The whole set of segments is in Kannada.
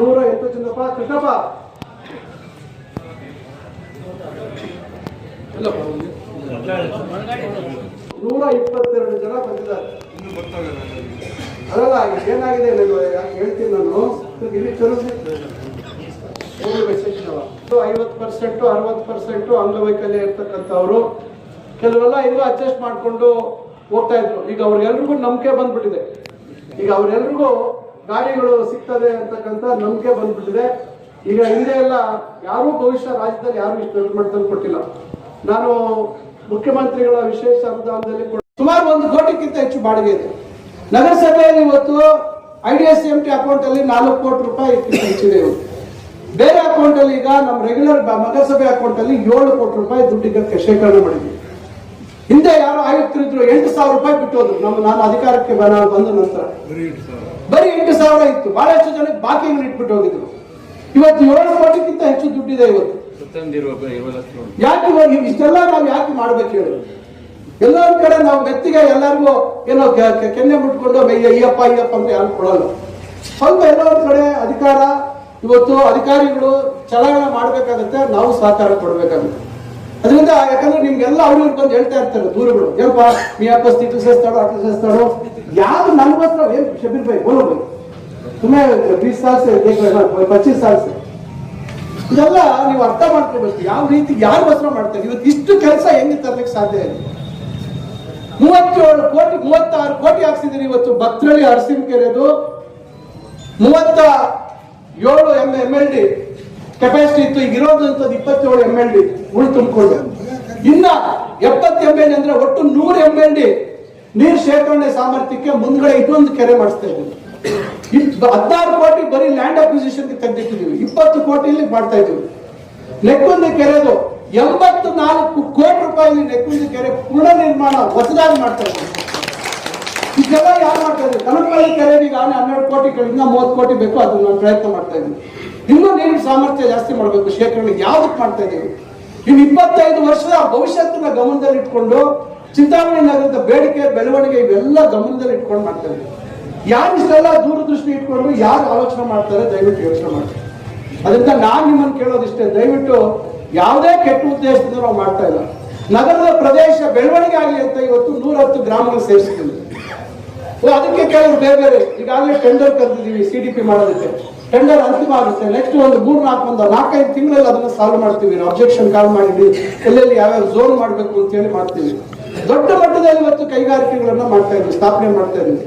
ನೂರ ಎಂಟು ಜನಪ್ಪ ಕೃಷ್ಣಪ್ಪ. ನೂರ ಇಪ್ಪತ್ತೆರಡು ಜನ ಬಂದಿದ್ದಾರೆ. ಅದಲ್ಲ ಏನಾಗಿದೆ ಹೇಳ್ತೀನಿ ನಾನು. ಇಲ್ಲಿ ಚಲೋ ಐವತ್ತು ಪರ್ಸೆಂಟು ಅರವತ್ತು ಪರ್ಸೆಂಟು ಅಂಗವೈಕಲ್ಯ ಇರ್ತಕ್ಕಂಥವ್ರು. ಕೆಲವೆಲ್ಲ ಇನ್ನೂ ಅಡ್ಜಸ್ಟ್ ಮಾಡಿಕೊಂಡು ಹೋಗ್ತಾ ಇದ್ರು. ಈಗ ಅವ್ರಿಗೆಲ್ರಿಗೂ ನಂಬಿಕೆ ಬಂದ್ಬಿಟ್ಟಿದೆ. ಈಗ ಅವ್ರೆಲ್ರಿಗೂ ಗಾಡಿಗಳು ಸಿಗ್ತದೆ ಅಂತಕ್ಕಂಥ ನಂಬಿಕೆ ಬಂದ್ಬಿಟ್ಟಿದೆ. ಈಗ ಹಿಂದೆ ಎಲ್ಲ ಯಾರೂ ಭವಿಷ್ಯ ರಾಜ್ಯದಲ್ಲಿ ಯಾರು ಇಷ್ಟು ದೊಡ್ಡ ಮಟ್ಟದಲ್ಲಿ ಕೊಟ್ಟಿಲ್ಲ ನಾನು ಮುಖ್ಯಮಂತ್ರಿಗಳ ವಿಶೇಷ ಅನುದಾನದಲ್ಲಿ ಸುಮಾರು ಒಂದು ಕೋಟಿಗಿಂತ ಹೆಚ್ಚು ಬಾಡಿಗೆ ಇದೆ. ನಗರಸಭೆಯಲ್ಲಿ ಇವತ್ತು I D S M T account ಅಲ್ಲಿ ನಾಲ್ಕು ಕೋಟಿ ರೂಪಾಯಿ ಹೆಚ್ಚಿದೆ ಇವತ್ತು. ಬೇರೆ ಅಕೌಂಟ್ ಅಲ್ಲಿ ಈಗ ನಮ್ಮ ರೆಗ್ಯುಲರ್ ನಗರಸಭೆ ಅಕೌಂಟ್ ಅಲ್ಲಿ ಏಳು ಕೋಟಿ ರೂಪಾಯಿ ದುಡ್ಡಿಗೆ ಶೇಖರಣೆ ಮಾಡಿದ್ವಿ. ಹಿಂದೆ ಯಾರೋ ಆಯುಕ್ತರಿದ್ರು ಎಂಟು ಸಾವಿರ ರೂಪಾಯಿ ಬಿಟ್ಟು ಹೋದ್ರು ನಮ್ಮ ನಾನು ಅಧಿಕಾರಕ್ಕೆ ನಾನು ಬಂದ ನಂತರ. ಬರೀ ಎಂಟು ಸಾವಿರ. ಇತ್ತು. ಬಹಳಷ್ಟು ಜನಕ್ಕೆ ಬಾಕಿ ಇಟ್ಬಿಟ್ಟು ಹೋಗಿದ್ರು. ಇವತ್ತು ಏಳು ಕೋಟಿಗಿಂತ ಹೆಚ್ಚು ದುಡ್ಡಿದೆ ಇವತ್ತು. ಯಾಕೆ ಇಷ್ಟೆಲ್ಲ ನಾವು ಯಾಕೆ ಮಾಡ್ಬೇಕು ಹೇಳಿ? ಎಲ್ಲರ ಕಡೆ ನಾವು ಮೆತ್ತಿಗೆ ಎಲ್ಲರಿಗೂ ಏನೋ ಕೆನ್ನೆ ಮುಟ್ಕೊಂಡು ಅಯ್ಯ ಅಯ್ಯಪ್ಪ ಅಯ್ಯಪ್ಪ ಅಂತ ಯಾರು ಕೊಡಲ್ಲ. ಸ್ವಲ್ಪ ಎಲ್ಲರ ಕಡೆ ಅಧಿಕಾರ ಇವತ್ತು ಅಧಿಕಾರಿಗಳು ಚಲಾವಣೆ ಮಾಡ್ಬೇಕಾಗತ್ತೆ ನಾವು ಸಹಕಾರ ಕೊಡ್ಬೇಕಾಗುತ್ತೆ. ಅದರಿಂದ ಯಾಕಂದ್ರೆ ನಿಮ್ಗೆಲ್ಲ ಅವ್ರು ಇವ್ರು ಬಂದು ಹೇಳ್ತಾ ಇರ್ತಾರೆ ದೂರುಗಳು. ಏನಪ್ಪ, ನೀ ಅಪ್ಪ ಸ್ಥಿತಿ ಸೇರ್ತಾಳೋ ಅಟ್ಲ ಸೇರ್ತಾಳೋ ಯಾರು ನನ್ಗೋಸ್ಕರ ಏನ್ ಶಬೀರ್ ಭಾಯಿ ಬೋಲೋ ತುಂಬ ಸುಮ್ಮನೆ ಬೀಸ್ ಸಾಲ್ಸೆ ಪಚ್ಚೀಸ್ ಸಾಲ್ಸೆ. ಇದೆಲ್ಲ ನೀವು ಅರ್ಥ ಮಾಡ್ಕೋಬೇಕು. ಯಾವ ರೀತಿ, ಯಾರು ಬಸವ ಮಾಡ್ತಾರೆ. ಇವತ್ತು ಇಷ್ಟು ಕೆಲಸ ಹೆಂಗೆ ತರ್ಲಿಕ್ಕೆ ಸಾಧ್ಯ ಇಲ್ಲ. ಮೂವತ್ತೇಳು ಕೋಟಿ, ಮೂವತ್ತಾರು ಕೋಟಿ ಹಾಕ್ಸಿದ್ದೀರಿ ಇವತ್ತು ಭಕ್ತರಳ್ಳಿ ಅರಸಿನಕೆರೆದು. ಮೂವತ್ತ ಏಳು ಎಂ ಎಲ್ ಡಿ ಕೆಪಾಸಿಟಿ ಇತ್ತು. ಈಗ ಇರೋದು ಇಪ್ಪತ್ತೇಳು ಎಂ ಎಲ್ ಡಿ ಉಳು ತುಂಬಿಕೊಂಡು ಇನ್ನ ಎಪ್ಪತ್ತು ಎಂ ಎಲ್ ಅಂದ್ರೆ ಒಟ್ಟು ನೂರು ಎಂ ಎಲ್ ಡಿ ನೀರು ಶೇಖರಣೆ ಸಾಮರ್ಥ್ಯಕ್ಕೆ ಮುಂದ್ಗಡೆ ಇನ್ನೊಂದು ಕೆರೆ ಮಾಡಿಸ್ತಾ ಇದ್ದೀವಿ ಹದಿನಾರು ಕೋಟಿ ಬರೀ ಲ್ಯಾಂಡ್ ಅಕ್ವಿಸಿಷನ್ಗೆ ತೆಗೆದಿಟ್ಟಿದ್ದೀವಿ. ಇಪ್ಪತ್ತು ಕೋಟಿಲಿ ಮಾಡ್ತಾ ಇದ್ದೀವಿ. ನೆಕ್ಕುಂದಿ ಕೆರೆದು ಎಂಬತ್ತು ನಾಲ್ಕು ಕೋಟಿ ರೂಪಾಯಿ ನೆಕ್ಕುಂದಿ ಕೆರೆ ಪುನರ್ ನಿರ್ಮಾಣ ಹೊಸದಾಗಿ ಮಾಡ್ತಾ ಇದ್ದೀವಿ. ಇದೆಲ್ಲ ಯಾರು ಮಾಡ್ತಾ ಇದ್ದೀವಿ ಕನಕಪಳ್ಳಿ ಕೆರೆ ಈಗ ಹನ್ನೆರಡು ಕೋಟಿ ಇನ್ನ ಮೂವತ್ತು ಕೋಟಿ ಬೇಕು, ಅದನ್ನ ನಾನು ಪ್ರಯತ್ನ ಮಾಡ್ತಾ ಇದ್ದೀನಿ. ಇನ್ನೂ ನೀರಿನ ಸಾಮರ್ಥ್ಯ ಜಾಸ್ತಿ ಮಾಡಬೇಕು, ಶೇಖರಣೆ ಯಾವ್ದಕ್ಕೆ ಮಾಡ್ತಾ ಇದ್ದೀವಿ? ಇನ್ನು ಇಪ್ಪತ್ತೈದು ವರ್ಷದ ಭವಿಷ್ಯತ್ತನ್ನ ಗಮನದಲ್ಲಿ ಇಟ್ಕೊಂಡು ಚಿಂತಾಮಣಿ ನಗರದ ಬೇಡಿಕೆ, ಬೆಳವಣಿಗೆ ಇವೆಲ್ಲ ಗಮನದಲ್ಲಿ ಇಟ್ಕೊಂಡು ಮಾಡ್ತಾರೆ ಯಾರು ಇಷ್ಟೆಲ್ಲ ದೂರದೃಷ್ಟಿ ಇಟ್ಕೊಂಡು ಯಾರು ಆಲೋಚನೆ ಮಾಡ್ತಾರೆ, ದಯವಿಟ್ಟು ಯೋಚನೆ ಮಾಡ್ತಾರೆ ಅದರಿಂದ ನಾನು ನಿಮ್ಮನ್ನು ಕೇಳೋದಿಷ್ಟೇ, ದಯವಿಟ್ಟು ಯಾವುದೇ ಕೆಟ್ಟ ಉದ್ದೇಶದಿಂದ ನಾವು ಮಾಡ್ತಾ ಇಲ್ಲ. ನಗರದ ಪ್ರದೇಶ ಬೆಳವಣಿಗೆ ಆಗಲಿ ಅಂತ ಇವತ್ತು ನೂರ ಹತ್ತು ಗ್ರಾಮಗಳು ಸೇರಿಸ್ತೀವಿ ಅದಕ್ಕೆ ಕೆಲವರು ಬೇರೆ ಬೇರೆ. ಈಗಾಗಲೇ ಟೆಂಡರ್ ಕರೆದಿದ್ದೀವಿ ಸಿ ಡಿ ಪಿ ಮಾಡೋದಕ್ಕೆ. ಟೆಂಡರ್ ಅಂತಿಮ ಆಗುತ್ತೆ. ನೆಕ್ಸ್ಟ್ ಒಂದು ಮೂರ್ ನಾಲ್ಕು ಒಂದು ನಾಲ್ಕೈದು ತಿಂಗಳಲ್ಲಿ ಅದನ್ನ ಸಾಲ್ವ್ ಮಾಡ್ತೀವಿ. ಅಬ್ಜೆಕ್ಷನ್ ಕಾಲ್ ಮಾಡಿ ಎಲ್ಲೆಲ್ಲಿ ಯಾವ್ಯಾವ ಝೋನ್ ಮಾಡಬೇಕು ಅಂತ ಹೇಳಿ ಮಾಡ್ತೀವಿ. ದೊಡ್ಡ ಮಟ್ಟದಲ್ಲಿ ಇವತ್ತು ಕೈಗಾರಿಕೆಗಳನ್ನ ಮಾಡ್ತಾ ಇದ್ವಿ, ಸ್ಥಾಪನೆ ಮಾಡ್ತಾ ಇದ್ವಿ.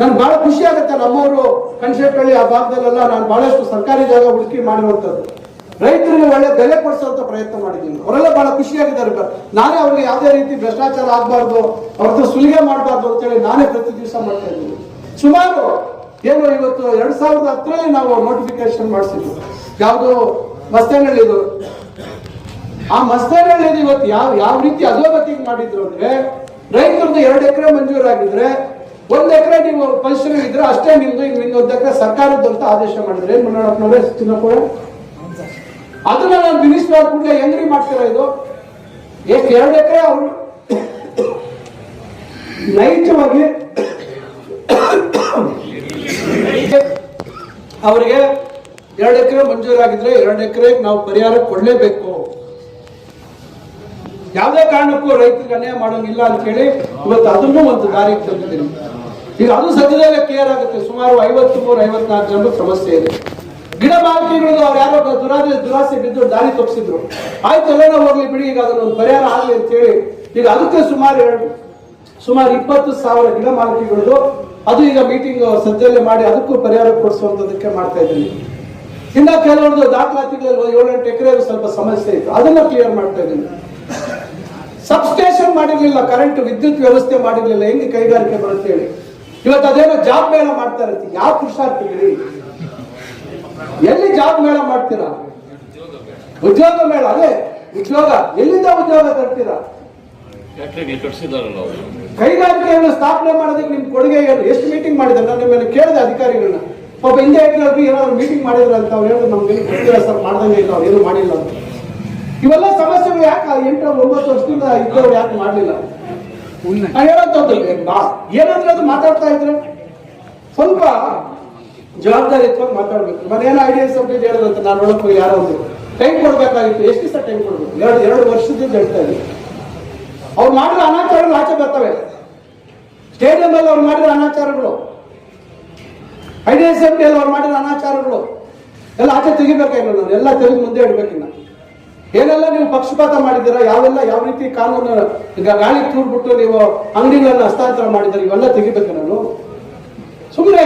ನನ್ಗೆ ಬಹಳ ಖುಷಿ ಆಗುತ್ತೆ. ನಮ್ಮವರು ಕನ್ಸೆಪ್ಟಳ್ಳಿ ಆ ಭಾಗದಲ್ಲೆಲ್ಲ ನಾನು ಬಹಳಷ್ಟು ಸರ್ಕಾರಿ ಜಾಗ ಹುಡುಕಿ ಮಾಡಿರುವಂತದ್ದು ರೈತರಿಗೆ ಒಳ್ಳೆ ಬೆಲೆ ಕೊಡಿಸುವಂತ ಪ್ರಯತ್ನ ಮಾಡಿದ್ದೀನಿ ಅವರೆಲ್ಲ ಬಹಳ ಖುಷಿಯಾಗಿದ್ದಾರೆ ನಾನೇ ಅವ್ರಿಗೆ ಯಾವುದೇ ರೀತಿ ಭ್ರಷ್ಟಾಚಾರ ಆಗಬಾರ್ದು ಅವ್ರದ್ದು ಸುಲಿಗೆ ಮಾಡಬಾರ್ದು ಅಂತೇಳಿ ನಾನೇ ಪ್ರತಿ ದಿವಸ ಮಾಡ್ತಾ ಇದ್ದೀನಿ. ಸುಮಾರು ಏನು ಇವತ್ತು ಎರಡ್ ಸಾವಿರದ ಹತ್ತರಲ್ಲಿ ನಾವು ನೋಟಿಫಿಕೇಶನ್ ಮಾಡಿಸಿದ್ವಿ. ಯಾವುದು ಮಸ್ತೇನಹಳ್ಳಿದು ಆ ಮಸ್ತೇನಹಳ್ಳಿದು ಇವತ್ತು ಯಾವ ಯಾವ ರೀತಿ ಅಧೋಗತಿಗೆ ಮಾಡಿದ್ರು ಅಂದ್ರೆ, ರೈತರದ್ದು ಎರಡು ಎಕರೆ ಮಂಜೂರಾಗಿದ್ರೆ, ಒಂದ್ ಎಕರೆ ನೀವು ಪರಿಶ್ರಮ ಇದ್ರೆ ಅಷ್ಟೇ ನಿಮ್ದು, ಇನ್ನು ಇನ್ನೊಂದು ಎಕರೆ ಸರ್ಕಾರದ್ದು ಅಂತ ಆದೇಶ ಮಾಡಿದ್ರೆ ಏನ್ ಮುನ್ನಡಪ್ಪನವ್ರೆ ಚಿನ್ನಪ್ಪವ್ರೆ ಅದನ್ನ ನಾನು ಮಿನಿಸ್ಟರ್ ಆದ ಕೂಡಲೇ ಹೆಂಗ್ರಿ ಮಾಡ್ತೀರಾ ಇದು? ಎಷ್ಟು ಎರಡು ಎಕರೆ ಅವರು? ನೈಜವಾಗಿ ಅವರಿಗೆ ಎರಡು ಎಕರೆ ಮಂಜೂರಾಗಿದ್ರೆ ಎರಡು ಎಕರೆ ನಾವು ಪರಿಹಾರ ಕೊಡಲೇಬೇಕು. ಯಾವುದೇ ಕಾರಣಕ್ಕೂ ರೈತರಿಗೆ ಅನ್ಯಾಯ ಮಾಡೋಂಗಿಲ್ಲ ಅಂತ ಹೇಳಿ ಇವತ್ತು ಅದನ್ನು ಒಂದು ದಾರಿಗೆ ತಂದಿದ್ದೀನಿ ಈಗ ಅದು ಸದ್ಯದಲ್ಲೇ ಕ್ಲಿಯರ್ ಆಗುತ್ತೆ. ಸುಮಾರು ಐವತ್ತು, ಮೂರು ಐವತ್ನಾಲ್ಕು ಜನರು ಸಮಸ್ಯೆ ಇದೆ. ಗಿಡ ಮಾಲಕಿಗಳು ಅವ್ರು ಯಾರೋ ದುರಾಸೆ ದುರಾಸೆ ಬಿದ್ದು ದಾರಿ ತಪ್ಪಿಸಿದ್ರು. ಆಯ್ತು ಎಲ್ಲ ಹೋಗ್ಲಿ ಬಿಡಿ, ಈಗ ಅದನ್ನ ಒಂದು ಪರಿಹಾರ ಆಗಲಿ ಅಂತ ಹೇಳಿ ಈಗ ಅದಕ್ಕೆ ಸುಮಾರು ಸುಮಾರು ಇಪ್ಪತ್ತು ಸಾವಿರ ಗಿಡ ಮಾಲಕಿಗಳದು ಅದು ಈಗ ಮೀಟಿಂಗ್ ಸದ್ಯದಲ್ಲೇ ಮಾಡಿ ಅದಕ್ಕೂ ಪರಿಹಾರ ಕೊಡಿಸುವಂತದಕ್ಕೆ ಮಾಡ್ತಾ ಇದ್ದೀನಿ. ಇನ್ನ ಕೆಲವೊಂದು ದಾಖಲಾತಿಗಳಲ್ಲಿ ಏಳೆಂಟು ಎಕರೆ ಸ್ವಲ್ಪ ಸಮಸ್ಯೆ ಇತ್ತು. ಅದನ್ನ ಕ್ಲಿಯರ್ ಮಾಡ್ತಾ ಇದ್ದೀನಿ. ಸಬ್ಸ್ಟೇಷನ್ ಮಾಡಿರ್ಲಿಲ್ಲ ಕರೆಂಟ್ ವಿದ್ಯುತ್ ವ್ಯವಸ್ಥೆ ಮಾಡಿರ್ಲಿಲ್ಲ. ಹೆಂಗೆ ಕೈಗಾರಿಕೆ ಬರುತ್ತೆ ಹೇಳಿ. ಇವತ್ತು ಅದೇನೋ ಜಾಬ್ ಮೇಳ ಮಾಡ್ತಾ ಇರ್ತೀವಿ ಯಾವ ಪುರುಷಾರ್ಥಿಗಳು ಎಲ್ಲಿ ಜಾಬ್ ಮೇಳ ಮಾಡ್ತೀರಾ? ಉದ್ಯೋಗ ಮೇಳ, ಅದೇ. ಉದ್ಯೋಗ, ಎಲ್ಲಿಂದ ಉದ್ಯೋಗ ತರ್ತೀರಾ? ಕೈಗಾರಿಕೆಯನ್ನು ಸ್ಥಾಪನೆ ಮಾಡೋದಕ್ಕೆ ನಿಮ್ ಕೊಡುಗೆ ಏನು? ಎಷ್ಟು ಮೀಟಿಂಗ್ ಮಾಡಿದ್ರೆ ನಾನು ನಿಮ್ಮನ್ನು ಕೇಳಿದೆ ಅಧಿಕಾರಿಗಳನ್ನ. ಪಾಪ ಹಿಂದೆ ಏನಾದ್ರು ಮೀಟಿಂಗ್ ಮಾಡಿದ್ರೆ ಅಂತ ಅವ್ರು ಹೇಳಿದ್ರು, ನಮ್ಗೆ ಗೊತ್ತಿಲ್ಲ ಸರ್, ಮಾಡ್ದಂಗೆ ಇಲ್ಲ, ಅವ್ರು ಏನು ಮಾಡಿಲ್ಲ ಅಂತ. ಇವೆಲ್ಲ ಸಮಸ್ಯೆಗಳು ಯಾಕೆ? ಎಂಟು ಒಂಬತ್ತು ವರ್ಷದಿಂದ ಇದ್ದವ್ರು ಯಾಕೆ ಮಾಡ್ಲಿಲ್ಲ? ನಾನು ಏನಂದ್ರೆ ಅದು ಮಾತಾಡ್ತಾ ಇದ್ರೆ ಸ್ವಲ್ಪ ಜವಾಬ್ದಾರಿಯುತವಾಗಿ ಮಾತಾಡ್ಬೇಕು. ನಾನು ಏನೋ ಐಡಿಯಾ ಸಬ್ಜೆಕ್ಟ್ ಹೇಳಿದ್ರಂತ ನಾನು ನೋಡಕ್ ಹೋಗಿ ಯಾರೋ ಒಂದು ಟೈಮ್ ಕೊಡ್ಬೇಕಾಗಿತ್ತು. ಎಷ್ಟು ದಿವಸ ಟೈಮ್ ಕೊಡ್ಬೇಕು? ಎರಡು ಎರಡು ವರ್ಷದಿಂದ ಹೇಳ್ತಾ ಇದ್ದೀನಿ. ಅವ್ರು ಮಾಡಿದ ಅನಾಚಾರಗಳು ಆಚೆ ಬರ್ತವೆ. ಸ್ಟೇಡಿಯಂ ಅಲ್ಲಿ ಅವ್ರು ಮಾಡಿದ ಅನಾಚಾರಗಳು. ಐ ಡಿ ಅಲ್ಲಿ ಅವ್ರು ಮಾಡಿದ ಅನಾಚಾರಗಳು. ಎಲ್ಲ ಆಚೆ ತೆಗಿಬೇಕಾಗಿಲ್ಲ ನಾನು ಎಲ್ಲ ತೆಗೆದು ಮುಂದೆ ಇಡ್ಬೇಕಿನ್ನ ಏನೆಲ್ಲ ನೀವು ಪಕ್ಷಪಾತ ಮಾಡಿದ್ದೀರಾ? ಯಾವೆಲ್ಲ ಯಾವ ರೀತಿ ಕಾನೂನು ಈಗ ಗಾಳಿ ತೂರ್ಬಿಟ್ಟು ನೀವು ಅಂಗಡಿಗಳನ್ನು ಹಸ್ತಾಂತರ ಮಾಡಿದ್ದೀರಾ? ಇವೆಲ್ಲ ತೆಗಿಬೇಕು ನಾನು. ಸುಮ್ಮನೆ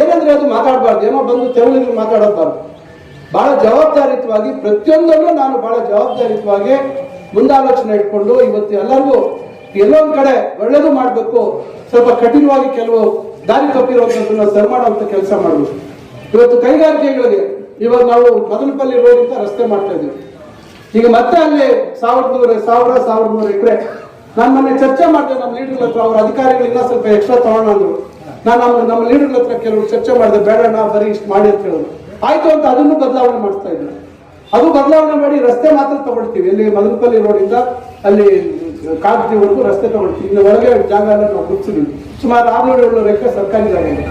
ಏನಂದ್ರೆ ಅದು ಮಾತಾಡಬಾರ್ದು. ಏನೋ ಬಂದು ತೆವಳಿಗೆ ಮಾತಾಡಬಾರ್ದು ಬಹಳ ಜವಾಬ್ದಾರಿತವಾಗಿ ಪ್ರತಿಯೊಂದನ್ನು ನಾನು ಬಹಳ ಜವಾಬ್ದಾರಿಯುತವಾಗಿ ಮುಂದಾಲೋಚನೆ ಇಟ್ಕೊಂಡು ಇವತ್ತು ಎಲ್ಲರಿಗೂ ಎಲ್ಲೊಂದ್ ಕಡೆ ಒಳ್ಳೇದು ಮಾಡಬೇಕು. ಸ್ವಲ್ಪ ಕಠಿಣವಾಗಿ ಕೆಲವು ದಾರಿ ತಪ್ಪಿರುವಂತದನ್ನ ಸರಿ ಮಾಡುವಂತ ಕೆಲಸ ಮಾಡಬೇಕು. ಇವತ್ತು ಕೈಗಾರಿಕೆಗಳಿಗೆ ಇವಾಗ ನಾವು ಮದನಪಲ್ಲಿ ರೋಡಿಂದ ರಸ್ತೆ ಮಾಡ್ತಾ ಇದ್ದೀವಿ. ಈಗ ಮತ್ತೆ ಅಲ್ಲಿ ಸಾವಿರದ ನೂರ ಸಾವಿರ ಸಾವಿರದ ನೂರ ಎಕರೆ ನಾನು ಮೊನ್ನೆ ಚರ್ಚೆ ಮಾಡಿದೆ ನಮ್ಮ ಲೀಡರ್ ಹತ್ರ, ಅವ್ರ ಅಧಿಕಾರಿಗಳು ಇನ್ನೂ ಸ್ವಲ್ಪ ಎಕ್ಸ್ಟ್ರಾ ತಗೋಣ ಅಂದ್ರು ನಾನು ನಮ್ಮ ನಮ್ಮ ಲೀಡರ್ ಹತ್ರ ಕೆಲವರು ಚರ್ಚೆ ಮಾಡಿದೆ, ಬೇಡಣ್ಣ, ಬರೀ ಇಷ್ಟು ಮಾಡಿ ಅಂತ ಹೇಳಿದ್ರು. ಆಯ್ತು ಅಂತ ಅದನ್ನು ಬದಲಾವಣೆ ಮಾಡ್ತಾ ಇದ್ರು. ಅದು ಬದಲಾವಣೆ ಮಾಡಿ ರಸ್ತೆ ಮಾತ್ರ ತಗೊಳ್ತೀವಿ. ಇಲ್ಲಿ ಮಲಗಪಲ್ಲಿ ರೋಡಿಂದ ಅಲ್ಲಿ ಕಾಗದಿವರೆಗೂ ರಸ್ತೆ ತಗೊಳ್ತೀವಿ. ಇನ್ನು ಒಳಗೆ ಜಾಗ ನಾವು ಗುರುತಿಸಿದ್ವಿ ಸುಮಾರು ಆರ್ನೂರು ಏಳ್ನೂರು ಎಕರೆ ಸರ್ಕಾರಿ ಜಾಗ ಇದೆ.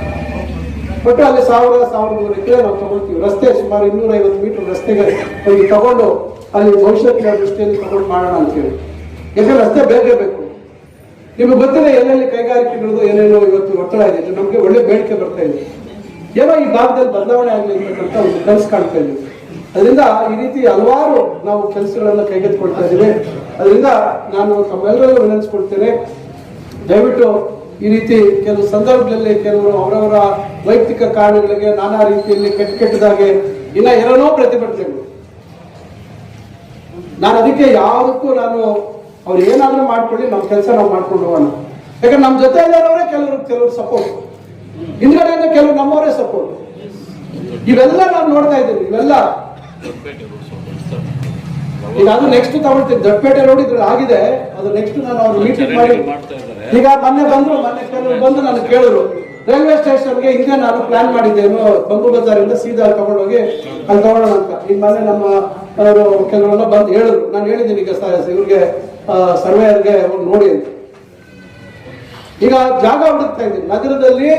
ಒಟ್ಟು ಅಲ್ಲಿ ಸಾವಿರ ಸಾವಿರದ ನೂರು ಎಕರೆ ನಾವು ತಗೊಳ್ತೀವಿ. ರಸ್ತೆ ಸುಮಾರು ಇನ್ನೂರ ಐವತ್ತು ಮೀಟರ್ ರಸ್ತೆಗೆ ಹೋಗಿ ತಗೊಂಡು ಅಲ್ಲಿ ಭವಿಷ್ಯತ್ತಿನ ದೃಷ್ಟಿಯಲ್ಲಿ ತಗೊಂಡು ಮಾಡೋಣ ಅಂತೇಳಿ ಯಾಕಂದ್ರೆ ರಸ್ತೆ ಬೇಕೇ ಬೇಕು. ನಿಮಗೆ ಗೊತ್ತಿದೆ ಎಲ್ಲೆಲ್ಲಿ ಇರೋದು ಏನೇನೋ ಇವತ್ತು ಒತ್ತಡ ಇದೆ. ನಮಗೆ ಒಳ್ಳೆ ಬೇಡಿಕೆ ಬರ್ತಾ ಇದೆ. ಏನೋ ಈ ಭಾಗದಲ್ಲಿ ಬದಲಾವಣೆ ಆಗಲಿ ಅಂತಕ್ಕಂಥ ಒಂದು ಕನಸು ಕಾಣ್ತಾ ಇದ್ದೀವಿ ಅದರಿಂದ ಈ ರೀತಿ ಹಲವಾರು ನಾವು ಕೆಲಸಗಳನ್ನು ಕೈಗೆತ್ತಿಕೊಳ್ತಾ ಇದ್ದೀವಿ. ಅದರಿಂದ ನಾನು ತಮ್ಮೆಲ್ಲರಲ್ಲೂ ವಿನಂತಿಸ್ಕೊಡ್ತೇನೆ ದಯವಿಟ್ಟು ಈ ರೀತಿ ಕೆಲವು ಸಂದರ್ಭದಲ್ಲಿ ಕೆಲವರು ಅವರವರ ವೈಯಕ್ತಿಕ ಕಾರಣಗಳಿಗೆ ನಾನಾ ರೀತಿಯಲ್ಲಿ ಕೆಟ್ಟ ಕೆಟ್ಟದಾಗೆ ಇನ್ನ ಏನೇನೋ ಪ್ರತಿಭಟನೆಗಳು. ನಾನು ಅದಕ್ಕೆ ಯಾವುದಕ್ಕೂ ನಾನು ಅವ್ರು ಏನಾದ್ರೂ ಮಾಡ್ಕೊಳ್ಳಿ ನಮ್ಮ ಕೆಲಸ ನಾವು ಮಾಡ್ಕೊಂಡು ಹೋಗೋಣ. ಯಾಕಂದ್ರೆ ನಮ್ಮ ಜೊತೆ ಇರೋರೇ ಕೆಲವರು ಕೆಲವರು ಸಪೋರ್ಟ್ ಹಿಂದ್ಗಡೆಯಿಂದ ಕೆಲವರು ನಮ್ಮವರೇ ಸಪೋರ್ಟ್ ಇವೆಲ್ಲ ನಾನು ನೋಡ್ತಾ ಇದ್ದೀನಿ. ಇವೆಲ್ಲ ದೊಡ್ಡಪೇಟೆ ಸ್ವಲ್ಪ ಈಗ ಅದು ನೆಕ್ಸ್ಟ್ ತಗೊಳ್ತೀನಿ. ದೊಡ್ಡಪೇಟೆ ರೋಡ್ ಇದ್ರ ಆಗಿದೆ. ಅದು ನೆಕ್ಸ್ಟ್ ನಾನು ಅವ್ರು ಮೀಟಿಂಗ್ ಮಾಡಿ ಈಗ ಮೊನ್ನೆ ಬಂದ್ರು ಮೊನ್ನೆ ಕೆಲವರು ಬಂದು ನಾನು ಕೇಳಿದ್ರು. ರೈಲ್ವೆ ಸ್ಟೇಷನ್ಗೆ ಹಿಂದೆ ನಾನು ಪ್ಲಾನ್ ಮಾಡಿದ್ದೇನು. ಬಂಬು ಬಜಾರಿಂದ ಸೀದಾ ತಗೊಂಡೋಗಿ ಅಲ್ಲಿ ತಗೊಳ್ಳೋಣ ಅಂತ. ಈಗ ಮೊನ್ನೆ ನಮ್ಮ ಅವರು ಕೆಲವರೆಲ್ಲ ಬಂದು ಹೇಳಿದ್ರು. ನಾನು ಹೇಳಿದ್ದೀನಿ ಈಗ ಸರ್ ಇವ್ರಿಗೆ ಸರ್ವೇಯರ್ಗೆ ಅವ್ರು ನೋಡಿ ಅಂತ. ಈಗ ಜಾಗ ಹುಡುಕ್ತಾ ಇದ್ದೀನಿ. ನಗರದಲ್ಲಿ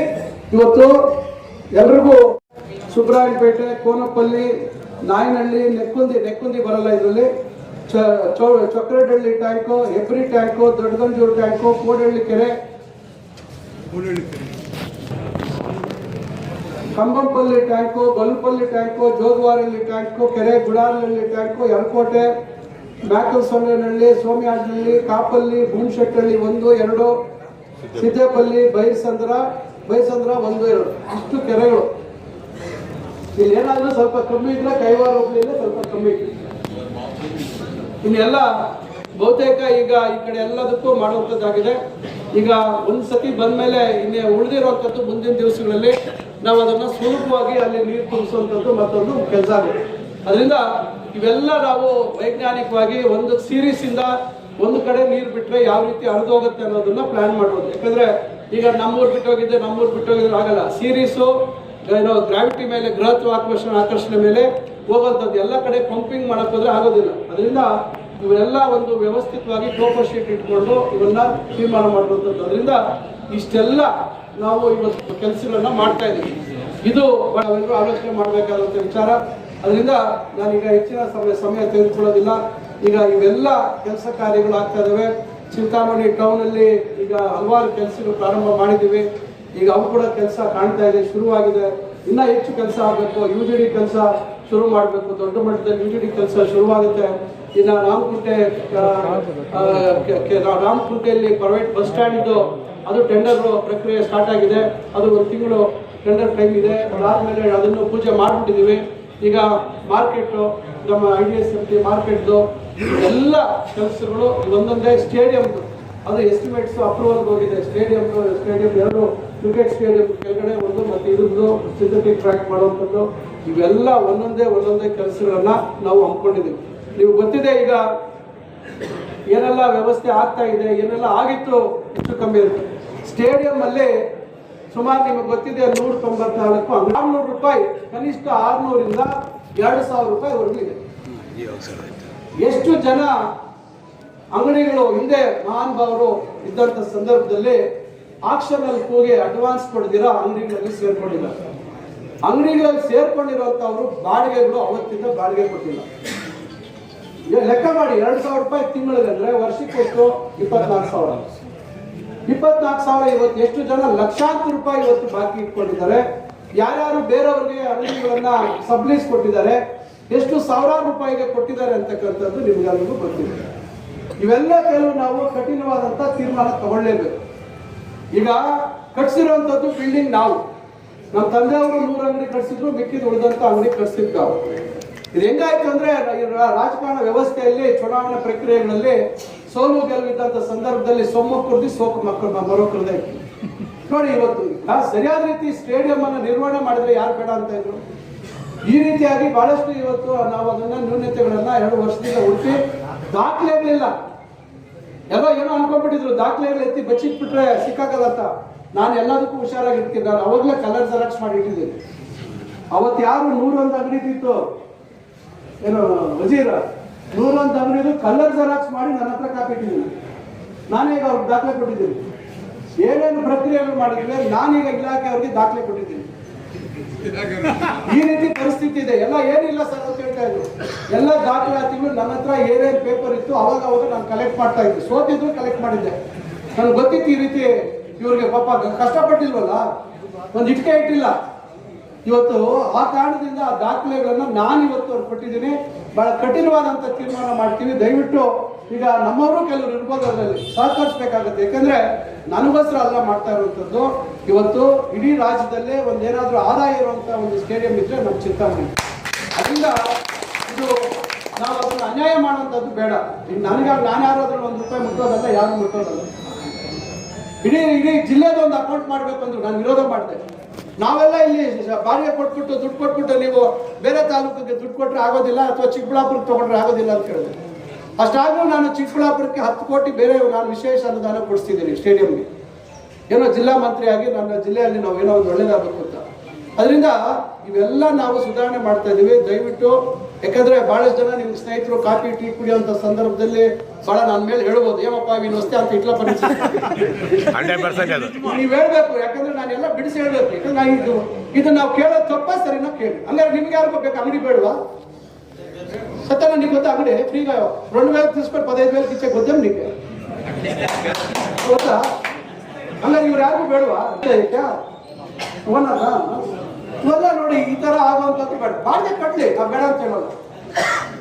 ಇವತ್ತು ಎಲ್ರಿಗೂ ಸುಬ್ರಾಯಣಪೇಟೆ ಕೋನಪಲ್ಲಿ ನಾಯನಹಳ್ಳಿ ನೆಕ್ಕುಂದಿ ನೆಕ್ಕುಂದಿ ಬರಲ್ಲ ಇದರಲ್ಲಿ. Chokkaradahalli tank Hebri tank Doddaganjur tank Kodahalli ಕೆರೆ. Kambampalli tank Balpalli tank Jogavarahalli tank ಕೆರೆ ಗುಡಾರಳ್ಳಿ ಟ್ಯಾಂಕು ಯರಕೋಟೆ ಮ್ಯಾಕಲ್ಸೊನ್ನೆನಹಳ್ಳಿ ಸೋಮ್ಯಾಜನಹಳ್ಳಿ ಕಾಪಲ್ಲಿ ಭೂಮಶೆಟ್ಟಹಳ್ಳಿ ಒಂದು ಎರಡು ಸಿದ್ದೇಪಲ್ಲಿ ಬೈಸಂದ್ರ ಬೈಸಂದ್ರ ಒಂದು ಎರಡು. ಇಷ್ಟು ಕೆರೆಗಳು. ಇಲ್ಲಿ ಏನಾದ್ರೂ ಸ್ವಲ್ಪ ಕಮ್ಮಿ ಇದ್ರೆ ಕೈವಾರ ಹೋಗ್ಲಿಲ್ಲ, ಸ್ವಲ್ಪ ಕಮ್ಮಿ ಇನ್ನೆಲ್ಲ ಬಹುತೇಕ ಈಗ ಈ ಕಡೆ ಎಲ್ಲದಕ್ಕೂ ಮಾಡುವಂಥದ್ದಾಗಿದೆ. ಈಗ ಒಂದು ಸತಿ ಬಂದ ಮೇಲೆ ಇನ್ನೇ ಉಳಿದಿರುವಂಥದ್ದು ಮುಂದಿನ ದಿವಸಗಳಲ್ಲಿ ನಾವು ಅದನ್ನು ಸ್ವರೂಪವಾಗಿ ಅಲ್ಲಿ ನೀರು ತುಂಬಿಸುವಂಥದ್ದು ಮತ್ತೊಂದು ಕೆಲಸ ಆಗುತ್ತೆ. ಅದರಿಂದ ಇವೆಲ್ಲ ನಾವು ವೈಜ್ಞಾನಿಕವಾಗಿ ಒಂದು ಸೀರೀಸ್ ಇಂದ ಒಂದು ಕಡೆ ನೀರು ಬಿಟ್ಟರೆ ಯಾವ ರೀತಿ ಹರಿದೋಗುತ್ತೆ ಅನ್ನೋದನ್ನ ಪ್ಲಾನ್ ಮಾಡೋದು ಯಾಕಂದ್ರೆ ಈಗ ನಮ್ಮೂರು ಬಿಟ್ಟೋಗಿದ್ದೆ ನಮ್ಮೂರು ಬಿಟ್ಟೋಗಿದ್ರೆ ಆಗಲ್ಲ. ಸೀರೀಸು ಏನೋ ಗ್ರಾವಿಟಿ ಮೇಲೆ ಗೃಹತ್ವ ಆಕರ್ಷಣೆ ಆಕರ್ಷಣೆ ಮೇಲೆ ಹೋಗುವಂಥದ್ದು. ಎಲ್ಲ ಕಡೆ ಪಂಪಿಂಗ್ ಮಾಡಕ್ಕೆ ಹೋದ್ರೆ ಆಗೋದಿಲ್ಲ. ಅದರಿಂದ ಇವರೆಲ್ಲ ಒಂದು ವ್ಯವಸ್ಥಿತವಾಗಿ ಟೋಪರ್ ಶೀಟ್ ಇಟ್ಕೊಂಡು ಇವನ್ನ ತೀರ್ಮಾನ ಮಾಡುವಂಥದ್ದು. ಅದರಿಂದ ಇಷ್ಟೆಲ್ಲ ನಾವು ಇವತ್ತು ಕೆಲಸಗಳನ್ನ ಮಾಡ್ತಾ ಇದ್ದೀವಿ. ಇದು ನಾವೆಲ್ಲರೂ ಆಲೋಚನೆ ಮಾಡಬೇಕಾದಂಥ ವಿಚಾರ. ಅದರಿಂದ ನಾನೀಗ ಹೆಚ್ಚಿನ ಸಮಯ ಸಮಯ ತೆಗೆದುಕೊಳ್ಳೋದಿಲ್ಲ. ಈಗ ಇವೆಲ್ಲ ಕೆಲಸ ಕಾರ್ಯಗಳು ಆಗ್ತಾ ಇದ್ದಾವೆ. ಚಿಂತಾಮಣಿ ಟೌನಲ್ಲಿ ಈಗ ಹಲವಾರು ಕೆಲಸಗಳು ಪ್ರಾರಂಭ ಮಾಡಿದ್ದೀವಿ. ಈಗ ಅವ್ರು ಕೂಡ ಕೆಲಸ ಕಾಣ್ತಾ ಇದೆ, ಶುರುವಾಗಿದೆ. ಇನ್ನೂ ಹೆಚ್ಚು ಕೆಲಸ ಆಗಬೇಕು. ಯು ಜಿ ಡಿ ಕೆಲಸ ಶುರು ಮಾಡಬೇಕು. ದೊಡ್ಡ ಮಟ್ಟದಲ್ಲಿ ಯು ಜಿ ಡಿ ಕೆಲಸ ಶುರುವಾಗುತ್ತೆ. ಇನ್ನು ರಾಮಕುಂಟೆ ರಾಮಕುಂಟೆಯಲ್ಲಿ ಪ್ರೈವೇಟ್ ಬಸ್ ಸ್ಟ್ಯಾಂಡ್ ಅದು ಟೆಂಡರ್ ಪ್ರಕ್ರಿಯೆ ಸ್ಟಾರ್ಟ್ ಆಗಿದೆ. ಅದು ಒಂದು ತಿಂಗಳು ಟೆಂಡರ್ ಟೈಮ್ ಇದೆ. ಅದಾದ್ಮೇಲೆ ಅದನ್ನು ಪೂಜೆ ಮಾಡಿಬಿಟ್ಟಿದ್ದೀವಿ. ಈಗ ಮಾರ್ಕೆಟು ನಮ್ಮ I D S F T ಮಾರ್ಕೆಟ್ದು ಎಲ್ಲ ಕೆಲಸಗಳು ಒಂದೊಂದೇ ಸ್ಟೇಡಿಯಮ್ದು ಅದು ಎಸ್ಟಿಮೇಟ್ಸ್ ಅಪ್ರೂವಲ್ಗೆ ಹೋಗಿದೆ ಸ್ಟೇಡಿಯಂ ಸ್ಟೇಡಿಯಂ ಎರಡು ಕ್ರಿಕೆಟ್ ಸ್ಟೇಡಿಯಂ ಕೆಳಗಡೆ ಒಂದು ಮತ್ತು ಇದ್ರದ್ದು ಸಿಂಥೆಟಿಕ್ ಟ್ರ್ಯಾಕ್ ಮಾಡುವಂಥದ್ದು. ಇವೆಲ್ಲ ಒಂದೊಂದೇ ಒಂದೊಂದೇ ಕೆಲಸಗಳನ್ನ ನಾವು ಹಮ್ಮಿಕೊಂಡಿದ್ದೀವಿ. ನೀವು ಗೊತ್ತಿದೆ ಈಗ ಏನೆಲ್ಲ ವ್ಯವಸ್ಥೆ ಆಗ್ತಾ ಇದೆ ಏನೆಲ್ಲ ಆಗಿತ್ತು ಹೆಚ್ಚು ಕಮ್ಮಿ ಇರುತ್ತೆ ಸ್ಟೇಡಿಯಂ ಅಲ್ಲಿ ಸುಮಾರು ನಿಮಗೆ ಗೊತ್ತಿದೆ ನೂರ ತೊಂಬತ್ನಾಲ್ಕು ಆರ್ನೂರು ರೂಪಾಯಿ ಕನಿಷ್ಠ ಆರ್ನೂರಿಂದ ಎರಡು ಸಾವಿರ ರೂಪಾಯಿ ಇದೆ ಎಷ್ಟು ಜನ ಅಂಗಡಿಗಳು ಹಿಂದೆ ಮಹಾನುಭಾವರು ಇದ್ದಂಥ ಸಂದರ್ಭದಲ್ಲಿ ಆಕ್ಷನ್ ಅಲ್ಲಿ ಹೋಗಿ ಅಡ್ವಾನ್ಸ್ ಕೊಡ್ದಿರಾ ಅಂಗಡಿಗಳಲ್ಲಿ ಸೇರ್ಕೊಂಡಿದ್ದಾರೆ ಅಂಗಡಿಗಳಲ್ಲಿ ಸೇರ್ಕೊಂಡಿರುವಂತವ್ರು ಬಾಡಿಗೆಗಳು ಅವತ್ತಿಂದ ಬಾಡಿಗೆ ಕೊಟ್ಟಿಲ್ಲ. ಲೆಕ್ಕ ಮಾಡಿ, ಎರಡು ಸಾವಿರ ರೂಪಾಯಿ ತಿಂಗಳಿಗೆ ಅಂದ್ರೆ ವರ್ಷಕ್ಕೆ ಎಷ್ಟು? ಇಪ್ಪತ್ನಾಲ್ಕು ಸಾವಿರ. ಇಪ್ಪತ್ನಾಲ್ಕು ಸಾವಿರ ಇವತ್ತು ಎಷ್ಟು ಜನ? ಲಕ್ಷಾಂತರ ರೂಪಾಯಿ ಇವತ್ತು ಬಾಕಿ ಇಟ್ಕೊಂಡಿದ್ದಾರೆ. ಯಾರ್ಯಾರು ಬೇರೆಯವ್ರಿಗೆ ಅಂಗಡಿಗಳನ್ನ ಸಬ್ಲೀಸ್ ಕೊಟ್ಟಿದ್ದಾರೆ, ಎಷ್ಟು ಸಾವಿರಾರು ರೂಪಾಯಿಗೆ ಕೊಟ್ಟಿದ್ದಾರೆ ಅಂತಕ್ಕಂಥದ್ದು ನಿಮ್ಗೆಲ್ಲರಿಗೂ ಗೊತ್ತಿದೆ. ಇವೆಲ್ಲ ಕೆಲವು ನಾವು ಕಠಿಣವಾದಂಥ ತೀರ್ಮಾನ ತಗೊಳ್ಳೇಬೇಕು. ಈಗ ಕಟ್ಸಿರುವಂಥದ್ದು ಬಿಲ್ಡಿಂಗ್ ನಾವು. ನಮ್ಮ ತಂದೆ ಅವರು ನೂರು ಅಂಗಡಿ ಕಟ್ಸಿದ್ರು, ಮಿಕ್ಕಿದ ಉಳಿದಂತ ಅಂಗಡಿ ಕಟ್ಸಿದ್ ನಾವು. ಇದು ಹೆಂಗಾಯ್ತು ಅಂದ್ರೆ ರಾಜಕಾರಣ ವ್ಯವಸ್ಥೆಯಲ್ಲಿ ಚುನಾವಣಾ ಪ್ರಕ್ರಿಯೆಗಳಲ್ಲಿ ಸೋಲು ಗೆಲುವಿದ್ದಂಥ ಸಂದರ್ಭದಲ್ಲಿ ಸೊಮ್ಮ ಕುರ್ದಿ, ಸೋಕು ಮಕ್ಕಳು ಬರೋ ಕುರ್ದೆ ನೋಡಿ ಇವತ್ತು ಸರಿಯಾದ ರೀತಿ ಸ್ಟೇಡಿಯಂ ಅನ್ನು ನಿರ್ವಹಣೆ ಮಾಡಿದ್ರೆ ಯಾರು ಬೇಡ ಅಂತ ಇದ್ರು. ಈ ರೀತಿಯಾಗಿ ಬಹಳಷ್ಟು ಇವತ್ತು ನಾವು ಅದನ್ನ ನ್ಯೂನತೆಗಳನ್ನ ಎರಡು ವರ್ಷದಿಂದ ಹುಡುಕಿ ದಾಖಲೆಗಳಿಲ್ಲ ಎಲ್ಲ ಏನೋ ಅನ್ಕೊಂಡ್ಬಿಟ್ಟಿದ್ರು. ದಾಖಲೆಗಳು ಎತ್ತಿ ಬಚ್ಚಿಟ್ಬಿಟ್ರೆ ಸಿಕ್ಕಾಗಲ್ಲ ಅಂತ. ನಾನು ಎಲ್ಲದಕ್ಕೂ ಹುಷಾರಾಗಿರ್ತೀನಿ ನಾನು ಅವಾಗಲೇ ಕಲರ್ ಜೆರಾಕ್ಸ್ ಮಾಡಿ ಇಟ್ಟಿದ್ದೀನಿ ಅವತ್ತು ಯಾರು ನೂರೊಂದು ಅಂಗಡಿ ಇತ್ತು? ಏನು, ವಜೀರ? ನೂರೊಂದು ಅಂಗಡಿದು ಕಲರ್ ಜೆರಾಕ್ಸ್ ಮಾಡಿ ನನ್ನ ಹತ್ರ ಕಾಪಿ ಇಟ್ಟಿದ್ದೀನಿ. ಈಗ ಅವ್ರಿಗೆ ದಾಖಲೆ ಕೊಟ್ಟಿದ್ದೀನಿ. ಏನೇನು ಪ್ರಕ್ರಿಯೆಗಳು ಮಾಡಿದ್ರೆ ನಾನೀಗ ಇಲಾಖೆ ಅವ್ರಿಗೆ ದಾಖಲೆ ಕೊಟ್ಟಿದ್ದೀನಿ. ಈ ರೀತಿ ಪರಿಸ್ಥಿತಿ ಇದೆ. ಎಲ್ಲ ಏನಿಲ್ಲ ಸರ್ ಅಂತ ಹೇಳ್ತಾ ಇದ್ರು. ಎಲ್ಲ ದಾಖಲಾತಿಗಳು ನನ್ನ ಹತ್ರ ಏನೇನು ಪೇಪರ್ ಇತ್ತು, ಅವಾಗ ಅವಾಗ ನಾನು ಕಲೆಕ್ಟ್ ಮಾಡ್ತಾ ಇದ್ದೆ. ಸೋತಿದ್ರು ಕಲೆಕ್ಟ್ ಮಾಡಿದ್ದೆ. ನನಗೆ ಗೊತ್ತಿತ್ತು ಈ ರೀತಿ ಇವ್ರಿಗೆ ಪಾಪ, ಕಷ್ಟಪಟ್ಟಿಲ್ವಲ್ಲ? ಒಂದು ಇಟ್ಕೆ ಇಟ್ಟಿಲ್ಲ. ಇವತ್ತು ಆ ಕಾರಣದಿಂದ ಆ ದಾಖಲೆಗಳನ್ನು ನಾನು ಇವತ್ತು ಅವ್ರು ಕೊಟ್ಟಿದ್ದೀನಿ. ಬಹಳ ಕಠಿಣವಾದಂಥ ತೀರ್ಮಾನ ಮಾಡ್ತೀವಿ ದಯವಿಟ್ಟು ಈಗ ನಮ್ಮವರು ಕೆಲವರು ಇರ್ಬೋದು, ಅದರಲ್ಲಿ ಸಹಕರಿಸಬೇಕಾಗುತ್ತೆ. ಯಾಕಂದ್ರೆ ನನಗೋಸ್ಕರ ಅಲ್ಲ ಮಾಡ್ತಾ ಇರುವಂಥದ್ದು ಇವತ್ತು ಇಡೀ ರಾಜ್ಯದಲ್ಲೇ ಒಂದು ಏನಾದರೂ ಆದಾಯ ಇರುವಂಥ ಒಂದು ಸ್ಟೇಡಿಯಂ ಇದ್ರೆ ನಮ್ಮ ಚಿಂತಾಮಣಿ. ಅದರಿಂದ ಇದು ನಾವು ಅದನ್ನು ಅನ್ಯಾಯ ಮಾಡುವಂಥದ್ದು ಬೇಡ. ಈಗ ನನಗಾಗಿ ನಾನು ಯಾರಾದ್ರೂ ಒಂದು ರೂಪಾಯಿ ಮುಟ್ಟೋದಲ್ಲ, ಯಾರು ಮುಟ್ಟೋದಲ್ಲ? ಇಡೀ ಇಡೀ ಜಿಲ್ಲೆದ ಒಂದು ಅಕೌಂಟ್ ಮಾಡಬೇಕು ನಾನು ವಿರೋಧ ಮಾಡಿದೆ. ನಾವೆಲ್ಲ ಇಲ್ಲಿ ಬಾಡಿಗೆ ಕೊಟ್ಬಿಟ್ಟು ದುಡ್ಡು ಕೊಟ್ಬಿಟ್ಟು ನೀವು ಬೇರೆ ತಾಲೂಕಿಗೆ ದುಡ್ಡು ಕೊಟ್ಟರೆ ಆಗೋದಿಲ್ಲ ಅಥವಾ ಚಿಕ್ಕಬಳ್ಳಾಪುರಕ್ಕೆ ತಗೊಂಡ್ರೆ ಆಗೋದಿಲ್ಲ ಅಂತ ಕೇಳಿದೆ. ಅಷ್ಟಾದ್ರೂ ನಾನು ಚಿಕ್ಕಬಳ್ಳಾಪುರಕ್ಕೆ ಹತ್ತು ಕೋಟಿ ಬೇರೆ ನಾನು ವಿಶೇಷ ಅನುದಾನ ಕೊಡಿಸ್ತಿದ್ದೀನಿ ಸ್ಟೇಡಿಯಂಗೆ. ಏನೋ ಜಿಲ್ಲಾ ಮಂತ್ರಿಯಾಗಿ ನನ್ನ ಜಿಲ್ಲೆಯಲ್ಲಿ ನಾವು ಏನೋ ಒಂದು ಒಳ್ಳೇದಾಗಬೇಕು ಅಂತ. ಅದರಿಂದ ಇವೆಲ್ಲ ನಾವು ಸುಧಾರಣೆ ಮಾಡ್ತಾ ಇದ್ದೀವಿ ದಯವಿಟ್ಟು ಯಾಕಂದ್ರೆ ಬಹಳಷ್ಟು ಜನ ನಿಮ್ಗೆ ಸ್ನೇಹಿತರು ಕಾಫಿ ಟೀ ಕುಡಿಯುವಂತ ಸಂದರ್ಭದಲ್ಲಿ ಬಹಳ ನನ್ನ ಮೇಲೆ ಹೇಳ್ಬೋದು ಏಮಪ್ಪ ನೀನು ಅಷ್ಟೇ ಅಂತ ಇಟ್ಲ ನೀವು ಹೇಳ್ಬೇಕು ಯಾಕಂದ್ರೆ ನಾನೆಲ್ಲ ಬಿಡಿಸಿ ಹೇಳ್ಬೇಕು. ಯಾಕಂದ್ರೆ ನಾನು ಇದು ಇದನ್ನ ನಾವು ಕೇಳೋದು ತಪ್ಪ ಸರಿ ನಾವು ಕೇಳಿ. ಹಂಗಾರೆ ನಿಮ್ಗೆ ಯಾರು ಬೇಕು? ಅಂಗಡಿ ಬೇಡವಾ? ಸತ್ಯ ನಿಮ್ಗೆ ಗೊತ್ತ? ಅಂಗಡಿ ಫ್ರೀ ರೆಂಡು ವೇಲೆ ತಿಸ್ಕೊಂಡು ಪದೈದು ವೇಲೆ ಕಿಚ್ಚೆ ಗೊತ್ತೇ ನಿಮ್ಗೆ? ಗೊತ್ತಾ? ಹಂಗಾರೆ ಇವ್ರು ಯಾರಿಗೂ ಬೇಡವಾ? ಓನಲ್ಲ ಇವೆಲ್ಲ ನೋಡಿ ಈ ತರ ಆಗುವಂಥದ್ದು ಬೇಡ. ಬಾಡಿಗೆ ಕಟ್ಟಲಿ ನಾವು ಬೇಡ ಅಂತ ಹೇಳೋದು.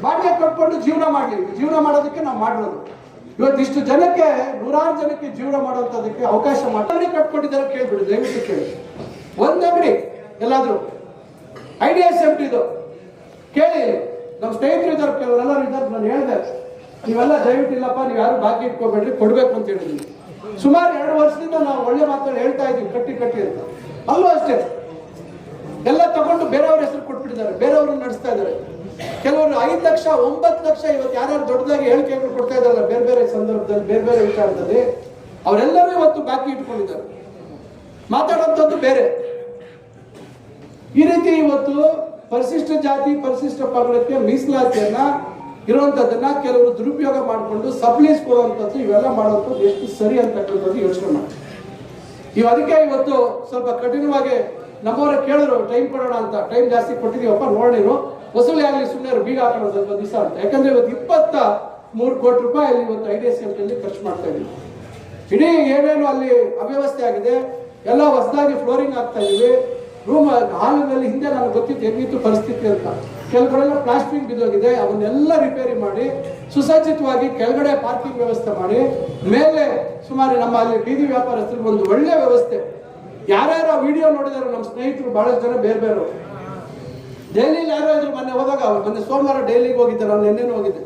ಬಾಡಿಗೆ ಕಟ್ಕೊಂಡು ಜೀವನ ಮಾಡಲಿ. ಜೀವನ ಮಾಡೋದಕ್ಕೆ ನಾವು ಮಾಡಿರೋದು ಇವತ್ತಿಷ್ಟು ಜನಕ್ಕೆ, ನೂರಾರು ಜನಕ್ಕೆ ಜೀವನ ಮಾಡುವಂತದಕ್ಕೆ ಅವಕಾಶ ಮಾಡಿ ಕಟ್ಕೊಂಡಿದ್ದಾರೆ ಕೇಳ್ಬಿಡಿ ದಯವಿಟ್ಟು ಕೇಳಿ. ಒಂದು ಅಂಗಡಿ, ಎಲ್ಲಾದರೂ. ಐಡಿಯಾ ಸೆಂಟ್ ಇದು. ಕೇಳಿ. ನಮ್ಮ ಸ್ನೇಹಿತರು ಇದ್ದಾರೆ, ಕೆಲವರೆಲ್ಲರೂ ಇದ್ದಾರೆ, ನಾನು ಹೇಳಿದೆ. ನೀವೆಲ್ಲ ದಯವಿಟ್ಟು ಇಲ್ಲಪ್ಪ, ನೀವು ಯಾರು ಬಾಕಿ ಇಟ್ಕೋಬೇಡ್ರಿ, ಕೊಡ್ಬೇಕು ಅಂತ ಹೇಳಿದ್ವಿ ಸುಮಾರು ಎರಡು ವರ್ಷದಿಂದ ನಾವು ಒಳ್ಳೆ ಮಾತಾಡಿ ಹೇಳ್ತಾ ಇದ್ದೀವಿ, ಕಟ್ಟಿ ಕಟ್ಟಿ ಅಂತ. ಅಲ್ಲೂ ಅಷ್ಟೇ? ಎಲ್ಲ ತಗೊಂಡು ಬೇರೆಯವ್ರ ಹೆಸರು ಕೊಟ್ಬಿಟ್ಟಿದ್ದಾರೆ, ಬೇರೆಯವ್ರನ್ನ ನಡೆಸ್ತಾ ಇದ್ದಾರೆ. ಕೆಲವರು ಐದು ಲಕ್ಷ, ಒಂಬತ್ತು ಲಕ್ಷ ಇವತ್ತು ಯಾರ್ಯಾರು ದೊಡ್ಡದಾಗಿ ಹೇಳಿಕೆಗಳು ಕೊಡ್ತಾ ಇದ್ದಾರಲ್ಲ, ಬೇರೆ ಬೇರೆ ಸಂದರ್ಭದಲ್ಲಿ, ಬೇರೆ ಬೇರೆ ವಿಚಾರದಲ್ಲಿ, ಅವರೆಲ್ಲರೂ ಇವತ್ತು ಬಾಕಿ ಇಟ್ಕೊಂಡಿದ್ದಾರೆ. ಮಾತಾಡುವಂಥದ್ದು ಬೇರೆ. ಈ ರೀತಿ ಇವತ್ತು ಪರಿಶಿಷ್ಟ ಜಾತಿ, ಪರಿಶಿಷ್ಟ ಪಂಗಡಕ್ಕೆ ಮೀಸಲಾತಿಯನ್ನ ಇರುವಂತದ್ದನ್ನ ಕೆಲವರು ದುರುಪಯೋಗ ಮಾಡಿಕೊಂಡು ಸಬ್ಲೀಸ್ ಕೊಡುವಂಥದ್ದು ಇವೆಲ್ಲ ಮಾಡುವಂಥದ್ದು ಎಷ್ಟು ಸರಿ ಅಂತಕ್ಕಂಥದ್ದು ಯೋಚನೆ ಮಾಡಿ ಇವು ಅದಕ್ಕೆ ಇವತ್ತು ಸ್ವಲ್ಪ ಕಠಿಣವಾಗಿ ನಮ್ಮವರ ಕೇಳಿದ್ರು, ಟೈಮ್ ಕೊಡೋಣ ಅಂತ, ಟೈಮ್ ಜಾಸ್ತಿ ಕೊಟ್ಟಿದೀವಪ್ಪ ನೋಡಿ ನೀನು. ವಸೂಲಿ ಆಗಲಿ ಸುಮ್ಮನೆ ಬೀಗ ಹಾಕೋಣ ಸ್ವಲ್ಪ ದಿವಸ ಅಂತ. ಯಾಕಂದ್ರೆ ಇವತ್ತು ಇಪ್ಪತ್ತ ಮೂರು ಕೋಟಿ ರೂಪಾಯಿ ಅಲ್ಲಿ ಇವತ್ತು ಐ ಡಿ ಖರ್ಚು ಮಾಡ್ತಾ ಇದೀವಿ ಇಡೀ ಏನೇನು ಅಲ್ಲಿ ಅವ್ಯವಸ್ಥೆ ಆಗಿದೆ, ಎಲ್ಲ ಹೊಸದಾಗಿ ಫ್ಲೋರಿಂಗ್ ಆಗ್ತಾ ಇದೀವಿ ರೂಮ್, ಹಾಲಿನಲ್ಲಿ ಹಿಂದೆ ನನಗೆ ಗೊತ್ತಿತ್ತು ಹೆಂಗಿತ್ತು ಪರಿಸ್ಥಿತಿ ಅಂತ. ಕೆಲಗಡೆಲ್ಲ ಪ್ಲಾಸ್ಟಿಕ್ ಬಿದ್ದೋಗಿದೆ, ಅವನ್ನೆಲ್ಲ ರಿಪೇರಿ ಮಾಡಿ, ಸುಸಜ್ಜಿತವಾಗಿ ಕೆಳಗಡೆ ಪಾರ್ಕಿಂಗ್ ವ್ಯವಸ್ಥೆ ಮಾಡಿ, ಮೇಲೆ ಸುಮಾರು ನಮ್ಮ ಅಲ್ಲಿ ಬೀದಿ ವ್ಯಾಪಾರಸ್ಥರಿಗೆ ಒಂದು ಒಳ್ಳೆಯ ವ್ಯವಸ್ಥೆ. ಯಾರ್ಯಾರು ವಿಡಿಯೋ ನೋಡಿದಾರೆ ನಮ್ಮ ಸ್ನೇಹಿತರು ಬಹಳಷ್ಟು ಜನ ಬೇರೆ ಬೇರೆ ಡೈಲಿ ಯಾರೋ ಇದ್ರು ಮೊನ್ನೆ ಹೋದಾಗ ಮೊನ್ನೆ ಸೋಮವಾರ ಡೈಲಿಗೆ ಹೋಗಿದ್ದೆ ನಾನು ನಿನ್ನೆನೂ ಹೋಗಿದ್ದೆ.